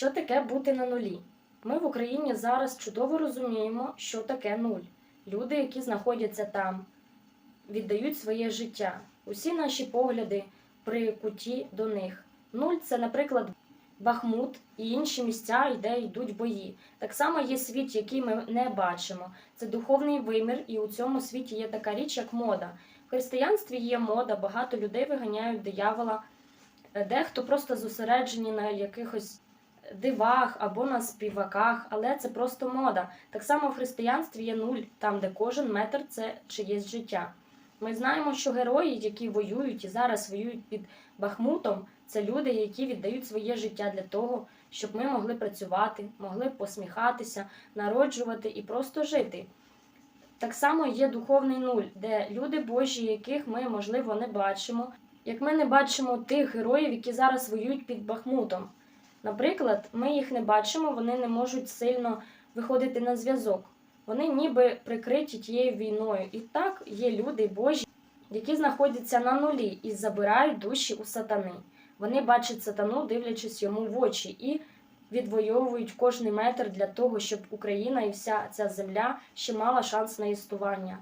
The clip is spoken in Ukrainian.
Що таке бути на нулі? Ми в Україні зараз чудово розуміємо, що таке нуль. Люди, які знаходяться там, віддають своє життя. Усі наші погляди прикуті до них. Нуль це, наприклад, Бахмут і інші місця, де йдуть бої. Так само є світ, який ми не бачимо. Це духовний вимір, і у цьому світі є така річ, як мода. В християнстві є мода, багато людей виганяють диявола, дехто просто зосереджені на якихось дивах або на співаках, але це просто мода. Так само в християнстві є нуль, там, де кожен метр це чиєсь життя. Ми знаємо, що герої, які воюють і зараз воюють під Бахмутом, це люди, які віддають своє життя для того, щоб ми могли працювати, могли посміхатися, народжувати і просто жити. Так само є духовний нуль, де люди Божі, яких ми, можливо, не бачимо, як ми не бачимо тих героїв, які зараз воюють під Бахмутом. Наприклад, ми їх не бачимо, вони не можуть сильно виходити на зв'язок. Вони ніби прикриті тією війною. І так є люди Божі, які знаходяться на нулі і забирають душі у сатани. Вони бачать сатану, дивлячись йому в очі, і відвоюють кожний метр для того, щоб Україна і вся ця земля ще мала шанс на існування.